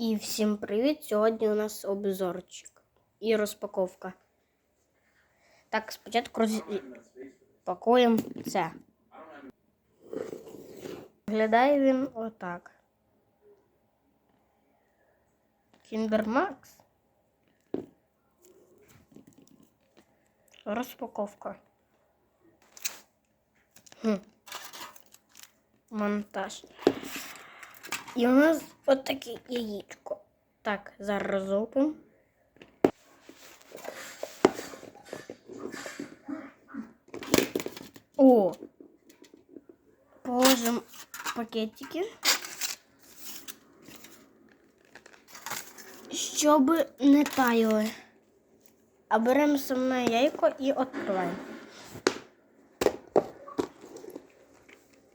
І всім привіт! Сьогодні у нас обзорчик і розпаковка. Так, спочатку розпакуємо це. Виглядає він отак. Max. Розпаковка. Хм. Монтаж. І у нас от таке яєчко. Так, зараз розопимо. О! Положимо пакетики. Щоб не таяли. А беремо саме яйко і відкриваємо.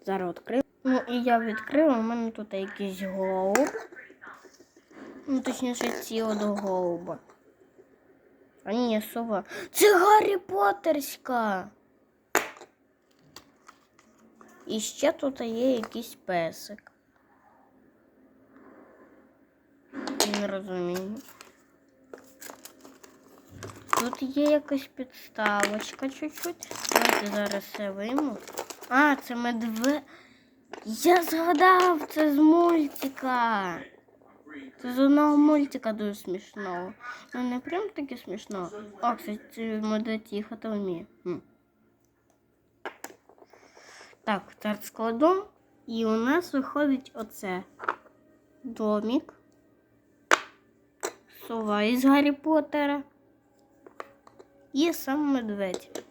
Зараз відкрию. Ну і я відкрила, у мене тут якийсь голуб. Ну, точніше, ці от голуба. А ні, сова. Це Гаррі Поттерська. І ще тут є якийсь песик. Не розумію. Тут є якась підставочка чуть-чуть. Давайте зараз все вийму. А, це медве. Я згадав, це з мультика. Це з одного мультика дуже смішного. Ну не прям таки смішно. О, кстати, медведь їхати вміє. Так, так складу. І у нас виходить оце. Домик. Сова із Гаррі Поттера. І сам медведь.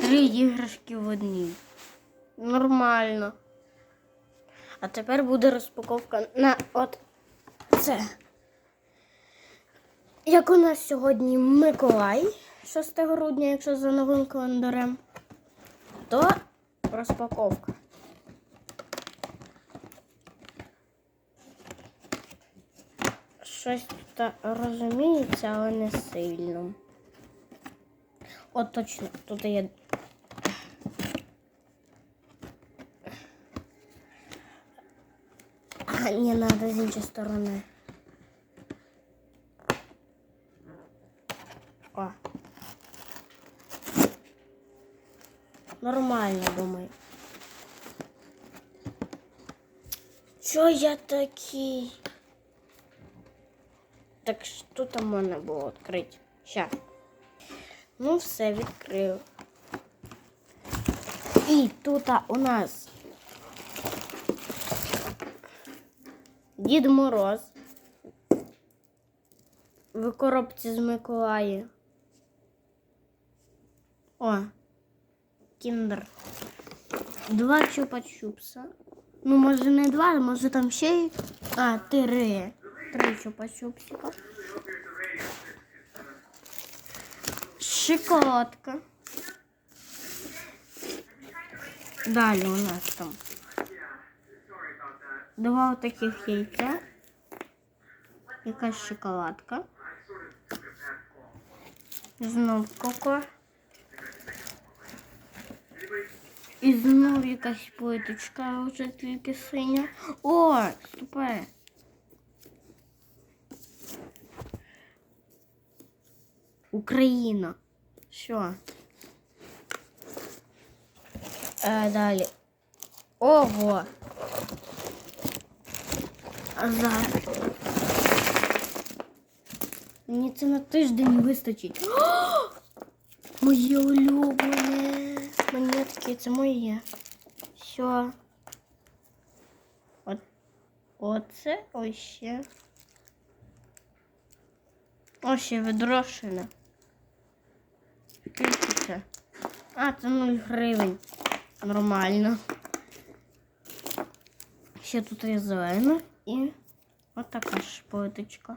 Три іграшки в одній. Нормально. А тепер буде розпаковка на от це. Як у нас сьогодні Миколай 6 грудня, якщо за новим календарем, то розпаковка. Щось тут розуміється, але не сильно. От точно, тут є. Не надо з іншої сторони. О. Нормально, думаю. Чо я такий? Так що там можна було відкрити? Ща. Ну, все відкрив. І тут у нас Дід Мороз в коробці з Миколаї. О, кіндер. Два чупа-чупса. Ну, може не два, може там ще й. А, три. Три чупа-чупсика. Шоколадка. Далі у нас там два таких яйця. Якась шоколадка. Знов коко. І знов якась плиточка вже тільки синя. О, ступе. Україна. Що? Е, далі. Ого. А зараз. Мені це на тиждень вистачить. О! Моє улюблене. Монетки, це моє. Що? От. Оце ось ще. Ось ще відрошене. Скільки це? А, це 0 гривень. Нормально. Ще тут є і отака ж плиточка.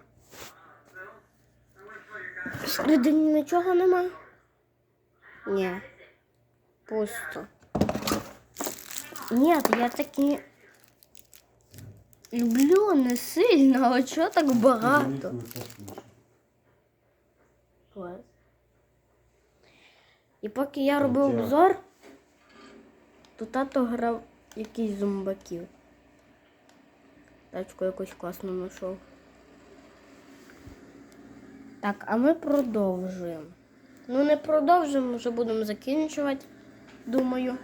Всередині нічого нема? Ні. Пусто. Ні, я такі люблю не сильно, але чого так багато? Клас. І поки я робив обзор, то тато грав якийсь зомбаків. Тачку якусь класну знайшов. Так, а ми продовжуємо. Ну, не продовжуємо, вже будемо закінчувати, думаю.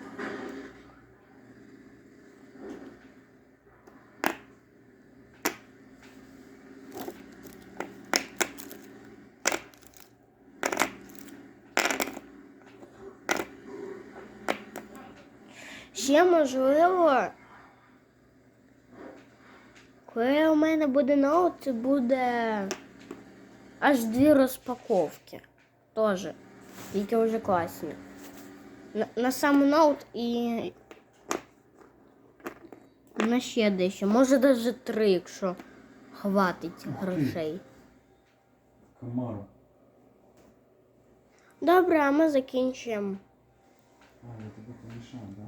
Ще можливо, коли у мене буде ноут, це буде аж дві розпаковки. Тоже. Тільки вже класні. На, на сам ноут і на ще дещо. Може навіть три, якщо хватить грошей. Камара. Добре, а ми закінчуємо. А, я тебе помішав, да?